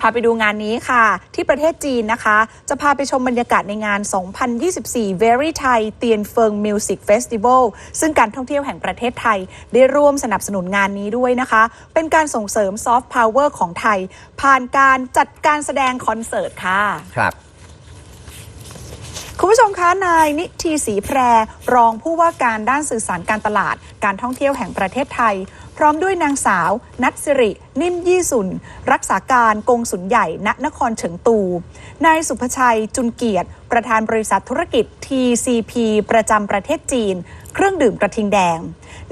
พาไปดูงานนี้ค่ะ ที่ประเทศจีนนะคะ จะพาไปชมบรรยากาศในงาน 2024 Very Thai เตียนเฟิง Music Festival ซึ่งการท่องเที่ยวแห่งประเทศไทย ได้ร่วมสนับสนุนงานนี้ด้วยนะคะ เป็นการส่งเสริมซอฟต์พาวเวอร์ของไทย ผ่านการจัดการแสดงคอนเสิร์ตค่ะ ครับคุณผู้ชมคะ นายนิทีศรีแพร รองผู้ว่าการด้านสื่อสารการตลาด การท่องเที่ยวแห่งประเทศไทย พร้อมด้วยนางสาว นัทสิริ นิ่มยี่สุน รักษาการกงสุลใหญ่ ณ นครเฉิงตู นายสุภชัย จุนเกียรติ ประธานบริษัทธุรกิจ TCP ประจำประเทศจีน เครื่องดื่มกระทิงแดง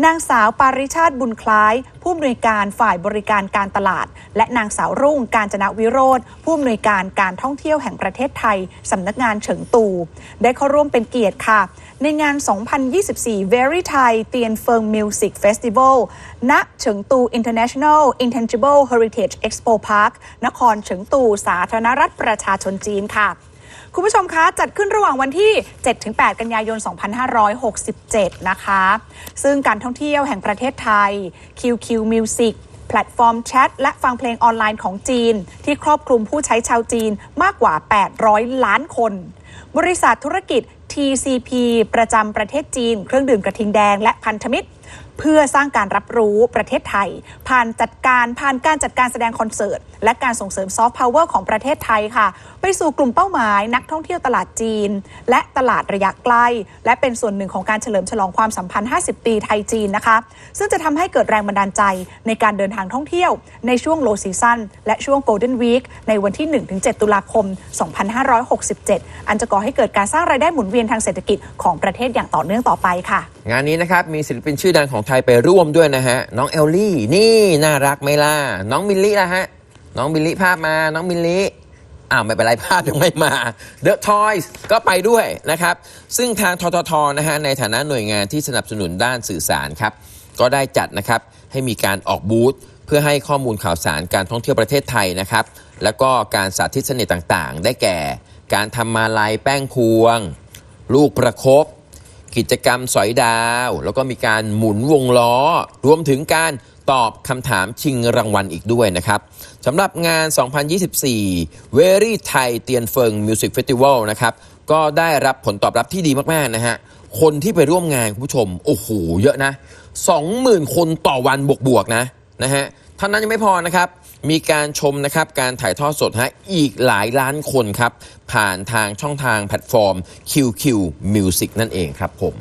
นางสาวปาริชาติบุญคล้าย ผู้อำนวยการฝ่ายบริการการตลาด และนางสาวรุ่งการจนะวิโรธผู้อำนวยการการท่องเที่ยวแห่งประเทศไทยสำนักงานเฉิงตู ได้เข้าร่วมเป็นเกียรติค่ะ ในงาน 2024 Very Thai เตียนเฟิง Music Festival ณเฉิงตู International Intangible Heritage Expo Park นครเฉิงตู สาธารณรัฐประชาชนจีนค่ะ คุณผู้ชมคะ จัดขึ้นระหว่างวันที่ 7-8 กันยายน 2567 นะคะ ซึ่งการท่องเที่ยวแห่งประเทศไทย QQ Music แพลตฟอร์มแชทและฟังเพลงออนไลน์ของจีน ที่ครอบคลุมผู้ใช้ชาวจีนมากกว่า 800 ล้านคน บริษัทธุรกิจ TCP ประจำประเทศจีน เครื่องดื่มกระทิงแดงและพันธมิตร เพื่อสร้างการรับรู้ประเทศไทย ผ่านจัดการผ่านการจัดการแสดงคอนเสิร์ต และการส่งเสริมซอฟต์พาวเวอร์ของประเทศไทยค่ะ ไปสู่กลุ่มเป้าหมาย นักท่องเที่ยวตลาดจีน และตลาดระยะใกล้ และเป็นส่วนหนึ่งของการเฉลิมฉลองความสัมพันธ์ 50 ปีไทยจีนนะคะ ซึ่งจะทำให้เกิดแรงบันดาลใจในการเดินทางท่องเที่ยว ในช่วงโลซีซั่นและช่วงโกลเด้นวีคในวันที่ 1-7 ตุลาคม 2567 อันจะก่อให้เกิดการสร้างรายได้หมุนเวียนทางเศรษฐกิจของประเทศอย่างต่อเนื่องต่อไปค่ะ งานนี้นะครับมีศิลปินชื่อดังของไทยไปร่วมด้วยนะฮะ น้องเอลลี่ นี่น่ารักไหมล่ะ น้องมิลลี่ละฮะ น้องมิลลี่ภาพมา น้องมิลลี่อ้าวไม่เป็นไรภาพยังไม่มา The Toys ก็ไปด้วยนะครับ ซึ่งทางทททนะฮะในฐานะหน่วยงานที่สนับสนุนด้านสื่อสารครับ ก็ได้จัดนะครับ ให้มีการออกบูธเพื่อให้ข้อมูลข่าวสารการท่องเที่ยวประเทศไทยนะครับ แล้วก็การสาธิตเสน่ห์ต่างๆ ได้แก่ การทำมาลายแป้งพวง ลูกประคบ กิจกรรมสอยดาว แล้วก็มีการหมุนวงล้อ รวมถึงการตอบคำถามชิงรางวัลอีกด้วยนะครับสำหรับงาน 2024 Very Thai เตียนเฟิง Music Festival นะครับ ก็ได้รับผลตอบรับที่ดีมาก ๆ นะฮะ คนที่ไปร่วมงานคุณผู้ชม โอ้โห เยอะนะ 20,000 คนต่อวันบวก ๆ นะนะฮะ ท่านั้นยังไม่พอนะครับ มีการชมนะครับการถ่ายทอดสดฮะอีกหลายล้านคนครับ ผ่านทางช่องทางแพลตฟอร์ม QQ Music นั่นเองครับผม